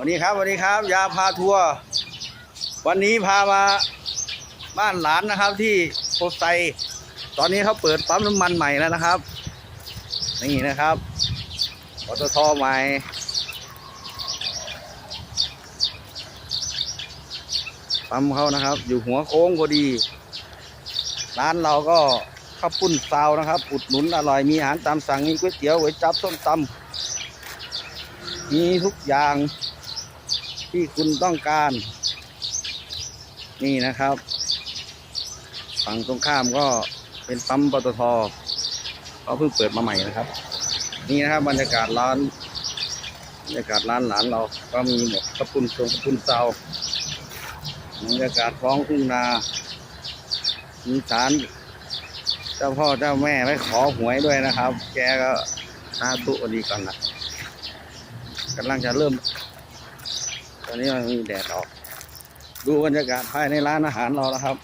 วันนี้ครับวันนี้ครับ ยาพาทัวร์วันนี้พามาบ้านหลานนะครับ ที่โพไซตอนนี้เขาเปิดปั๊มน้ำมันใหม่แล้วนะครับ นี่นะครับปตทใหม่ปั๊มเขานะครับ อยู่หัวโค้งพอดี ร้านเราก็ข้าวปุ้นซาวนะครับ อุดหนุนอร่อยมีอาหารตามสั่งมีก๋วยเตี๋ยวก๋วยจับส้มตำมีทุกอย่าง ที่คุณต้องการ นี่นะครับ ฝั่งตรงข้ามก็เป็นปั๊มปตทเขาเพิ่งเปิดมาใหม่นะครับ นี่นะครับบรรยากาศร้านบรรยากาศร้านหลานเราก็มีหมดข้าวปุ้นทรงข้าวปุ้นซาวบรรยากาศท้องทุ่งนามีศาลเจ้าพ่อเจ้าแม่ไว้ขอหวยด้วยนะครับ แกก็สาธุอดีก่อนนะกำลังจะเริ่ม ตอนนี้มันมีแดดออก ดูบรรยากาศภายในร้านอาหารเราแล้วครับ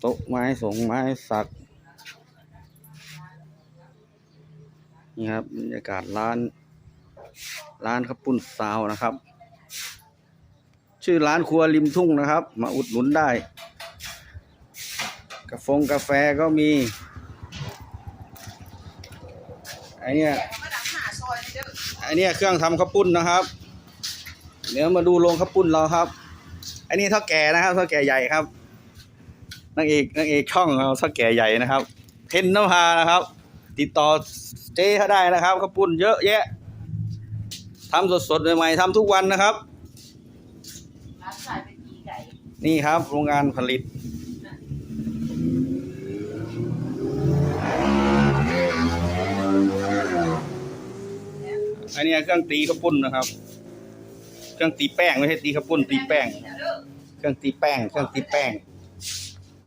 โต๊ะไม้สงไม้สัก นี่ครับบรรยากาศร้าน ร้านข้าวปุ้นซาวนะครับ ชื่อร้านครัวริมทุ่งนะครับ มาอุดหนุนได้ กาแฟกาแฟก็มี ไอเนี้ยไอเนี้ยเครื่องทำข้าวปุ้นนะครับ เดี๋ยวมาดูโรงข้าวปุ้นเราครับไอนี้เท่าแก่นะครับเท่าแก่ใหญ่ครับนางเอกนางเอกช่องเราเท่าแก่ใหญ่นะครับ เทนนภานะครับ ติดต่อเจ๊เขาได้นะครับข้าวปุ้นเยอะแยะทำสดๆใหม่ๆทำทุกวันนะครับ นี่ครับโรงงานผลิต อันนี้เครื่องตีข้าวปุ้นนะครับ เครื่องตีแป้งไม่ใช่ตีข้าวปุ้นตีแป้ง เครื่องตีแป้ง เครื่องตีแป้ง